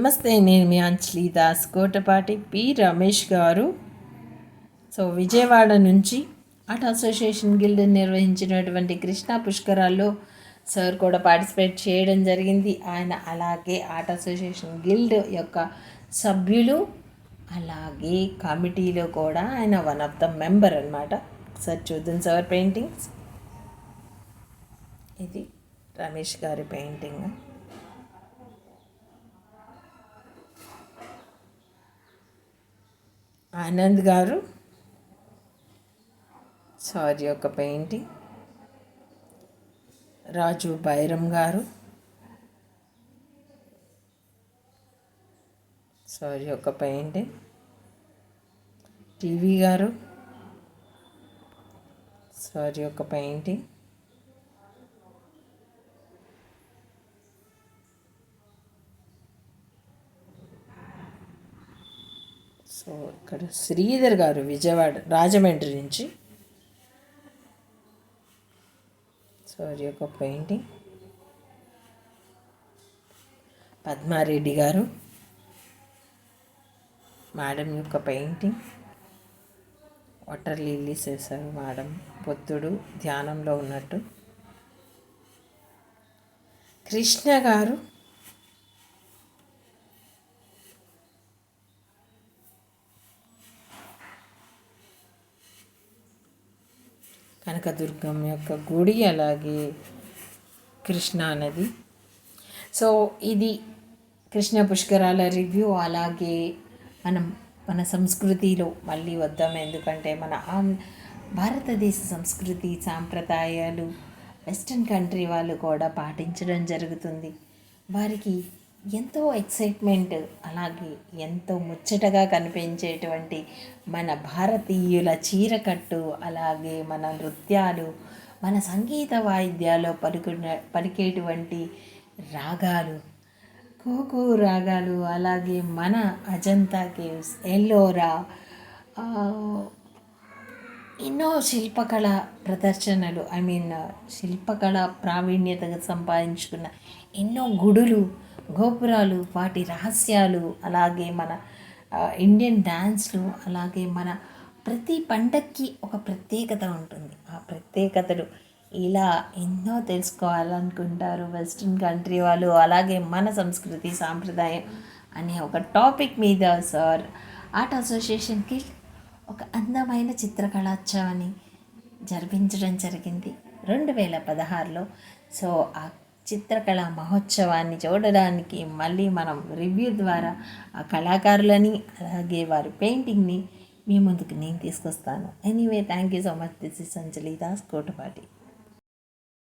నమస్తే నేను మీ అంజలి దాస్. కోటపాటి పి. రమేష్ గారు. సో విజయవాడ నుంచి ఆర్ట్ అసోసియేషన్ గిల్డ్ నిర్వహించినటువంటి కృష్ణా పుష్కరాల్లో సార్ కూడా పార్టిసిపేట్ చేయడం జరిగింది. ఆయన అలాగే ఆర్ట్ అసోసియేషన్ గిల్డ్ యొక్క సభ్యులు అలాగే కమిటీలో కూడా ఆయన వన్ ఆఫ్ ద మెంబర్ అనమాట సార్ చూద్దాం సార్ పెయింటింగ్స్. ఇది రమేష్ గారి పెయింటింగ్. ఆనంద్ గారు. సారీ యొక్క పెయింటింగ్. రాజు బైరం గారు. సారీ యొక్క పెయింటింగ్. టీవీ గారు. సారీ యొక్క పెయింటింగ్. సో ఇక్కడ శ్రీధర్ గారు విజయవాడ రాజమండ్రి నుంచి. సారీ యొక్క పెయింటింగ్ పద్మారెడ్డి గారు. మేడం యొక్క పెయింటింగ్ వాటర్ లిల్లీస్ వేశారు మేడం. బుద్ధుడు ధ్యానంలో ఉన్నట్టు. కృష్ణ గారు. కనకదుర్గం యొక్క గుడి అలాగే కృష్ణా నది. సో ఇది కృష్ణ పుష్కరాల రివ్యూ. అలాగే మనం మన సంస్కృతిలో మళ్ళీ వద్దాం. ఎందుకంటే మన భారతదేశ సంస్కృతి సాంప్రదాయాలు వెస్ట్రన్ కంట్రీ వాళ్ళు కూడా పాటించడం జరుగుతుంది. వారికి ఎంతో ఎక్సైట్మెంట్ అలాగే ఎంతో ముచ్చటగా కనిపించేటువంటి మన భారతీయుల చీరకట్టు అలాగే మన నృత్యాలు మన సంగీత వాయిద్యాలు పలుకున్న పలికేటువంటి రాగాలు కోకో రాగాలు అలాగే మన అజంతా కేవ్స్ ఎల్లోరా ఎన్నో శిల్పకళ ప్రదర్శనలు ఐ మీన్ శిల్పకళ ప్రావీణ్యత సంపాదించుకున్న ఎన్నో గుడులు గోపురాలు వాటి రహస్యాలు అలాగే మన ఇండియన్ డ్యాన్స్లు అలాగే మన ప్రతి పండక్కి ఒక ప్రత్యేకత ఉంటుంది. ఆ ప్రత్యేకతలు ఇలా ఎన్నో తెలుసుకోవాలనుకుంటారు వెస్ట్రన్ కంట్రీ వాళ్ళు అలాగే మన సంస్కృతి సాంప్రదాయం అనే ఒక టాపిక్ మీద సార్ ఆర్ట్ అసోసియేషన్కి ఒక అందమైన చిత్రకళోత్సవాన్ని జరిపించడం జరిగింది. రెండు వేల పదహారులో. సో ఆ చిత్రకళ మహోత్సవాన్ని చూడడానికి మళ్ళీ మనం రివ్యూ ద్వారా ఆ కళాకారులని అలాగే వారి పెయింటింగ్ని మీ ముందుకు నేను తీసుకొస్తాను. Anyway thank you so much this is Anjali Das Kotapati